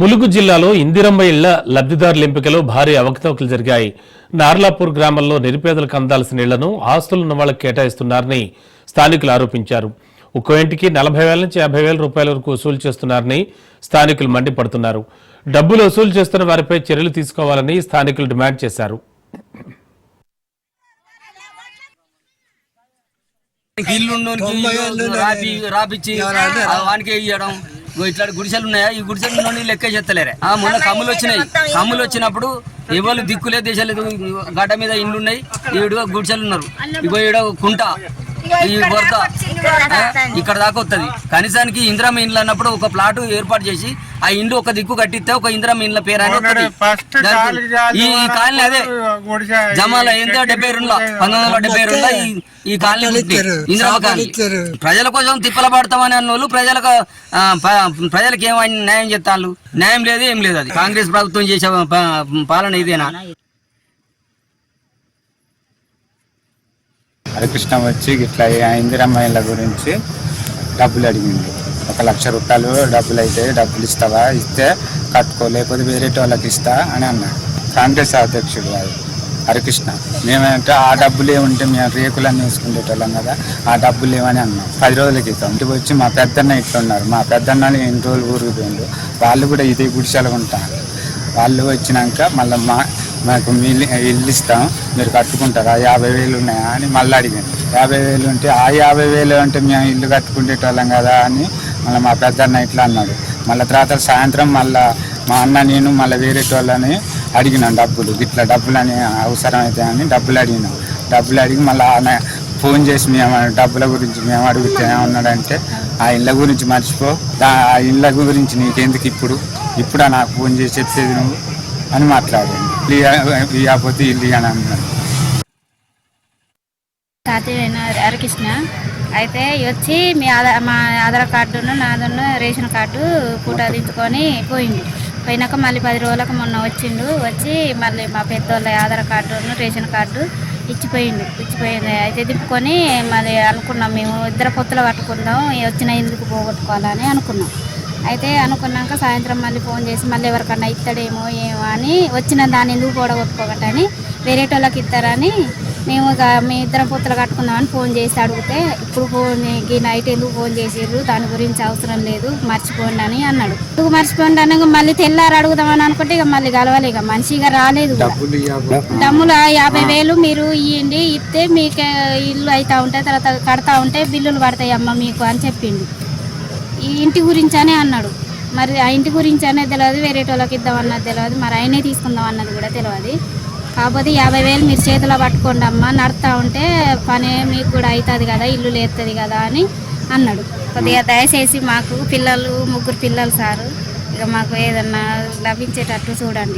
ములుగు జిల్లాలో ఇందిరమ్మ ఇళ్ళ లబ్ధిదారుల ఎంపికలో భారీ అవకతవకలు జరిగాయి. నార్లాపూర్ గ్రామంలో నిరుపేదలకు అందాల్సిన ఇళ్ళను ఆస్తులున్న వాళ్ళకి కేటాయిస్తున్నారని స్థానికులు ఆరోపించారు. ఒక్కో ఇంటికి నలభై వేల నుంచి యాభై వేల రూపాయల వరకు వసూలు చేస్తున్నారని స్థానికులు మండిపడుతున్నారు. డబ్బులు వసూలు చేస్తున్న వారిపై చర్యలు తీసుకోవాలని స్థానికులు డిమాండ్ చేశారు. ఇల్లు ఉన్నోనికి రాపి రాపిచ్చి ఆ వానికి ఇవ్వడం ఇట్లా గుడిసెలు ఉన్నాయా? ఈ గుడిసెలు నుండి లెక్క చేస్తలేరే ఆ మొన్న కమ్ములు వచ్చినాయి. కమ్ములు వచ్చినప్పుడు ఎవరు దిక్కులే దేశాలేదు గడ్డ మీద ఇండ్లు ఉన్నాయి ఈడు గుడిసెలు ఉన్నారు. ఇగో ఈడ కుంట. ఈ వరద. ఇక్కడ దాకా వస్తుంది కనీసానికి ఇందిరామ ఇండ్లు అన్నప్పుడు ఒక ప్లాట్ ఏర్పాటు చేసి ఆ ఇండ్లు ఒక దిక్కు కట్టిస్తే ఒక ఇందిరామ ఇండ్ల పేరు అని వస్తది. ఫస్ట్ దానికి ఈ కాలనీ అదే. జమాల ఎంత డెబ్బై రెండులో పంతొమ్మిది వందల డెబ్బై రెండులో ఈ కాలనీ. ఇందిరమ్మ కాలనీ. ప్రజల కోసం తిప్పల పడతామని అన్న వాళ్ళు ప్రజలకు ప్రజలకు ఏమైనా న్యాయం చేస్తాళ్ళు న్యాయం లేదు ఏం లేదు అది. కాంగ్రెస్ ప్రభుత్వం చేసే పాలన ఇదేనా? హరికృష్ణ వచ్చి ఇట్లా ఇందిరమ్మాయిల గురించి డబ్బులు అడిగింది ఒక లక్ష రూపాయలు డబ్బులు అయితే డబ్బులు ఇస్తావా? ఇస్తే కట్టుకో లేకపోతే వేరే వాళ్ళకి ఇస్తా అని అన్నాడు కాంగ్రెస్ అధ్యక్షుడు అది హరికృష్ణ. మేమంటే ఆ డబ్బులు ఏముంటే మేము రేకులన్నీ వేసుకునేటోళ్ళం కదా ఆ డబ్బులు ఏమని అన్నాం. పది రోజుల క్రితం ఇంటికి వచ్చి మా పెద్దన్న ఇట్లా ఉన్నారు. మా పెద్దన్నని ఎన్ని రోజులు ఊరికి పోయిండు వాళ్ళు కూడా ఇదే గుడిసెలు ఉంటారు. వాళ్ళు వచ్చినాక మళ్ళీ మా మాకు మీ ఇల్లు- ఇస్తాం మీరు కట్టుకుంటారా? యాభై వేలు ఉన్నాయా అని మళ్ళీ అడిగాను. యాభై వేలు ఉంటే ఆ యాభై వేలు అంటే మేము ఇల్లు కట్టుకునేటోళ్ళం కదా అని మళ్ళీ మా పెద్దన్న ఇట్లా అన్నాడు. మళ్ళీ తర్వాత సాయంత్రం మళ్ళీ మా అన్న నేను మళ్ళీ వేరే వాళ్ళని డబ్బులు. ఇట్లా డబ్బులు అని అవసరం అయితే అని డబ్బులు అడిగినాం. డబ్బులు అడిగి మళ్ళీ ఆయన ఫోన్ చేసి మేము డబ్బుల గురించి మేము అడిగితే ఏమన్నాడంటే ఆ ఇళ్ళ గురించి మర్చిపో. ఆ ఇళ్ళ గురించి నీకెందుకు ఇప్పుడు? ఇప్పుడు నాకు ఫోన్ చేసి చెప్పేది నువ్వు? అని మాట్లాడాను లేకపోతే ఇల్లు అని తాతయ్య హరికృష్ణ అయితే వచ్చి మీ ఆధార్ మా ఆధార్ కార్డును నాదును రేషన్ కార్డు ఫోటో దించుకొని పోయిండు. పోయినాక మళ్ళీ పది రోజులకు మొన్న వచ్చిండు వచ్చి మళ్ళీ మా పెద్దోళ్ళ ఆధార్ కార్డును రేషన్ కార్డు ఇచ్చిపోయిండు. ఇచ్చిపోయింది అయితే దింపుకొని మళ్ళీ అనుకున్నాం మేము ఇద్దరు పొత్తులు పట్టుకుందాం వచ్చిన ఎందుకు పోగొట్టుకోవాలని అనుకున్నాం. అయితే అనుకున్నాక సాయంత్రం మళ్ళీ ఫోన్ చేసి మళ్ళీ ఎవరికన్నా ఇస్తాడేమో ఏమో అని వచ్చిన దాన్ని ఎందుకు పోడగొట్టుకోకటని వేరేటోళ్ళకి ఇస్తారని మేము ఇక మీ ఇద్దరం పొత్తులు కట్టుకుందామని ఫోన్ చేసి అడిగితే ఇప్పుడు ఫోన్ ఈ నైట్ ఎందుకు ఫోన్ చేసిర్రు? దాని గురించి అవసరం లేదు మర్చిపోండి అని అన్నాడు. ఎందుకు మర్చిపోండి అనగా మళ్ళీ తెల్లారు అడుగుదామని అనుకుంటే ఇక మళ్ళీ కలవాలి ఇక. మనిషిగా రాలేదు. డమ్ములు యాభై వేలు మీరు ఇవ్వండి ఇస్తే మీకు ఇల్లు అవుతా ఉంటాయి తర్వాత కడతా ఉంటే బిల్లులు పడతాయి అమ్మ మీకు అని చెప్పిండు. ఈ ఇంటి గురించి అన్నాడు. మరి ఆ ఇంటి గురించి అనేది తెలియదు వేరే వాళ్ళకి ఇద్దాం అన్నది తెలియదు మరి ఆయనే తీసుకుందాం అన్నది కూడా తెలియదు కాకపోతే యాభై వేలు మీరు చేతిలో పట్టుకోండి అమ్మ నడుతూ ఉంటే పని మీకు కూడా అవుతుంది కదా ఇల్లు లేస్తుంది కదా అని అన్నాడు. కొద్దిగా దయచేసి మాకు పిల్లలు ముగ్గురు పిల్లలు సారు ఇక మాకు ఏదన్నా లభించేటట్టు చూడండి.